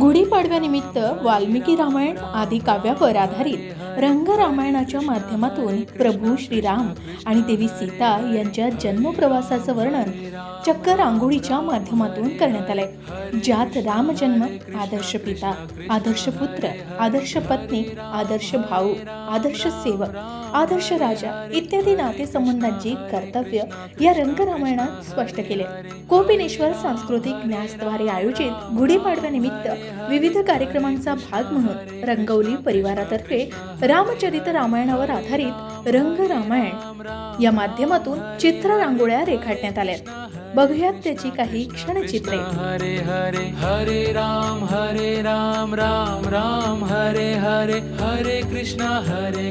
गुढीपाडव्यानिमित्त वाल्मिकी रामायण आदी काव्यावर आधारित रंगरामायणाच्या माध्यमातून प्रभू श्रीराम आणि देवी सीता यांच्या जन्मप्रवासाचं वर्णन चक्क रांगोळीच्या माध्यमातून करण्यात आलंय. ज्यात रामजन्म आदर्श पिता आदर्श पुत्र आदर्श पत्नी आदर्श भाऊ आदर्श सेवक आदर्श राजा इत्यादी नातेसंबंधांची कर्तव्य या रंगरामायणात स्पष्ट केले. कोपिनेश्वर सांस्कृतिक न्यासद्वारे आयोजित गुढीपाडव्यानिमित्त विविध कार्यक्रमांचा भाग म्हणून रंगवली परिवारातर्फे रामचरित रामायणावर आधारित रंग रामायण या माध्यमातून चित्र रांगोळ्या रेखाटण्यात आल्या. बघूयात त्याची काही क्षणचित्रे. हरे हरे हरे राम हरे राम राम राम हरे हरे हरे कृष्णा हरे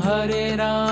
हरे राम।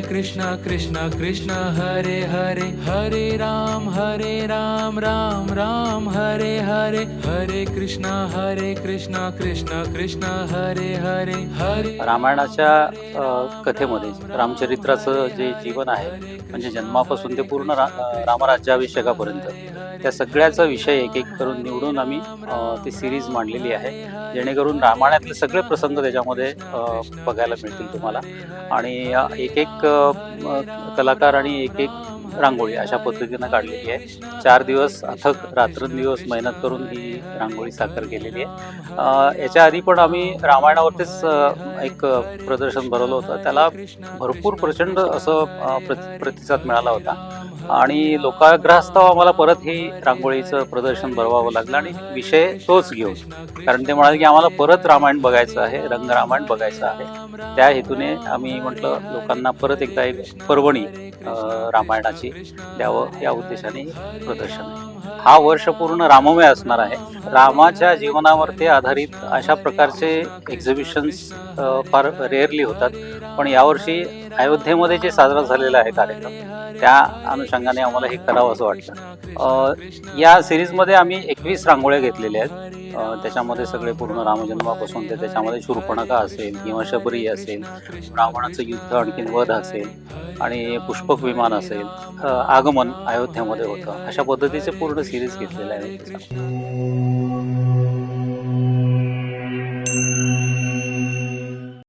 कृष्ण कृष्ण कृष्ण हरे हरे हरे राम हरे राम राम राम हरे हरे हरे कृष्ण हरे कृष्ण कृष्ण कृष्ण हरे हरे हरे रामायणाच्या कथेमध्ये रामचरित्राचं जे जीवन आहे म्हणजे जन्मापासून ते पूर्ण रा रामराज्याभिषेकापर्यंत त्या सगळ्याचा विषय एक एक करून निवडून आम्ही ती सिरीज मांडलेली आहे. जेणेकरून रामायणातले सगळे प्रसंग त्याच्यामध्ये बघायला मिळतील तुम्हाला. आणि एक एक एक कलाकार आणि एक एक रांगोळी अशा पद्धतीनं काढलेली आहे. चार दिवस अथक रात्रंदिवस मेहनत करून ही रांगोळी साकार केलेली आहे. याच्या आधी पण आम्ही रामायणावरतीच एक प्रदर्शन भरवलं होतं. त्याला भरपूर प्रचंड असं प्रति प्रतिसाद मिळाला होता. आणि लोकाग्रहास्तव आम्हाला परत ही रांगोळीचं प्रदर्शन भरवावं लागलं आणि विषय तोच घेऊन. कारण ते म्हणाले की आम्हाला परत रामायण बघायचं आहे रंगरामायण बघायचं आहे. त्या हेतूने आम्ही म्हटलं लोकांना परत एकदा एक पर्वणी रामायणाची द्यावं या उद्देशाने प्रदर्शन आहे. हा वर्ष पूर्ण राममय असणार आहे. रामाच्या जीवनावरती आधारित अशा प्रकारचे एक्झिबिशन्स फार रेअरली होतात. पण यावर्षी अयोध्येमध्ये जे साजरा झालेला आहे कार्यक्रम त्या अनुषंगाने आम्हाला हे करावं असं वाटतं. या सिरीजमध्ये आम्ही एकवीस रांगोळ्या घेतलेल्या आहेत. त्याच्यामध्ये सगळे पूर्ण रामजन्मापासून ते त्याच्यामध्ये शूर्पणखा असेल किंवा शबरी असेल रावणाचं युद्ध आणखीन वध असेल आणि पुष्पक विमान असेल आगमन अयोध्यामध्ये होतं अशा पद्धतीचे पूर्ण सिरीज घेतलेले आहे त्याच्यामध्ये.